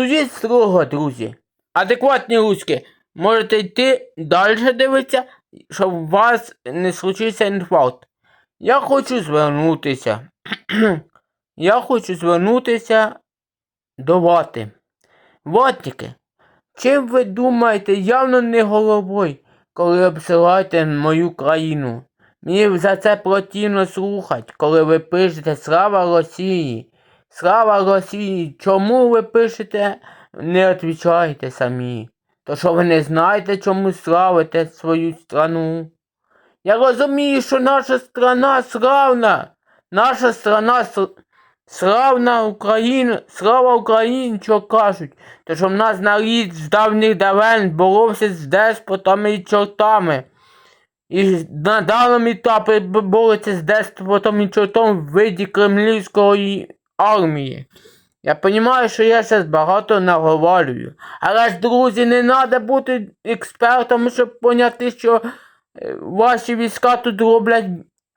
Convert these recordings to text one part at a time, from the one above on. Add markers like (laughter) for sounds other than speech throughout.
Судіть строго, друзі. Адекватні руські. Можете йти далі дивитися, щоб у вас не случився інфаркт. Я хочу звернутися. (clears throat) Я хочу звернутися до вати. Ватники, чим ви думаєте явно не головою, коли обсилаєте мою країну? Мені за це противно слухати, коли ви пишете Слава Росії. Слава Росії! Чому ви пишете, не відповідаєте самі? То що ви не знаєте, чому славите свою страну? Я розумію, що наша страна славна. Наша страна славна Україна, слава Україні, що кажуть. То що в нас нарід з давніх давен боровся з деспотами і чортами. І на даному етапі бореться з деспотом і чортом в виді кремлівської армії. Я розумію, що я зараз багато наговорюю. Але ж, друзі, не треба бути експертом, щоб поняти, що е, ваші війська тут роблять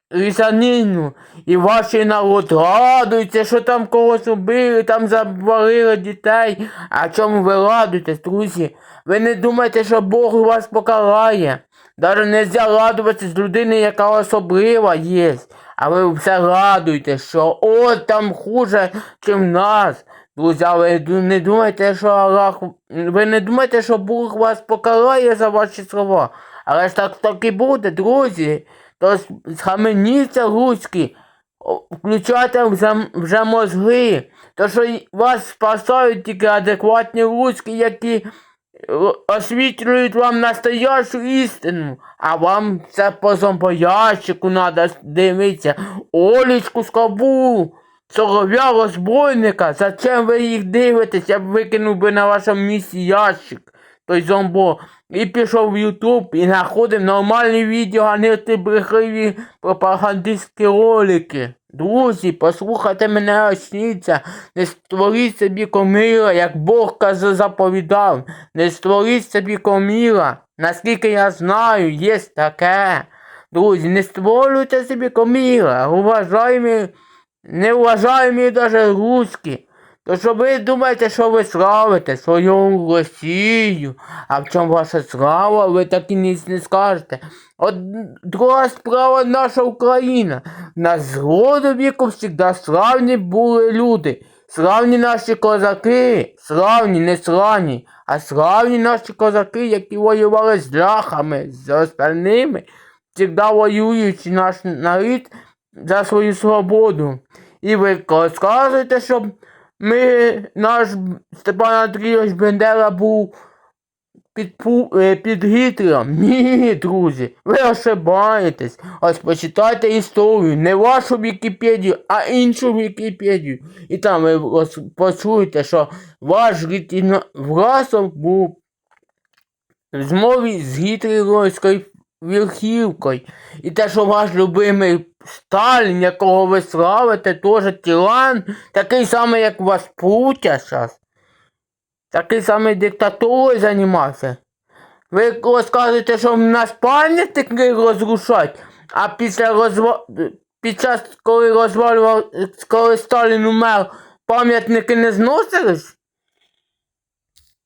різанину. І ваші народ радуються, що там когось убили, там завалили дітей. А чому ви радуєтесь, друзі? Ви не думайте, що Бог вас покарає. Даже не радуватися з людини, яка особлива є. А ви все радуєте, що от там хуже, чим нас. Друзі, ви не думайте, що Аллах. Ви не думайте, що Бог вас покарає за ваші слова. Але ж так, так і буде, друзі. То с- схаменіться руські. О, Включайте вже, вже мозги. То що вас спасають тільки адекватні руські, які освітлюють вам настоящу істину, а вам це по зомбоящику треба дивитися. Олечку скобу, солов'я розбойника. Зачем ви їх дивитесь? Я б викинув би на вашому місці ящик, той зомбо. І пішов в Ютуб і знаходив нормальні відео, а не ті брехливі пропагандистські ролики. Друзі, послухайте мене очніться, не створіть собі коміра, як Бог каже, заповідав. Не створіть собі коміра. Наскільки я знаю, є таке. Друзі, не створюйте собі коміра. Уважаємо, не уважаємо навіть русські. То що ви думаєте, що ви славите свою Росію, а в чому ваша слава, ви так і ніч не скажете. От друга справа наша Україна. На згоду віку завжди славні були люди. Славні наші козаки, славні, не славні, а славні наші козаки, які воювали з ляхами, з остальними, завжди воюючи наш народ за свою свободу. І ви розказуєте, що ми, наш Степан Андрійович Бендера був під, е, під Гітлером. (laughs) Ні, друзі, ви ошибаєтесь. Ось почитайте історію, не вашу Вікіпедію, а іншу Вікіпедію. І там ви почуєте, що ваш Власов був в змові з гітлерівською верхівкою. І те, що ваш любимий Сталін, якого ви славите, теж тиран, такий самий, як у вас Путя зараз. Такий самий диктатурою займався. Ви розказуєте, що в нас пам'ятники розрушать, а після розва... під час, коли розвалював, коли Сталін умер, пам'ятники не зносились?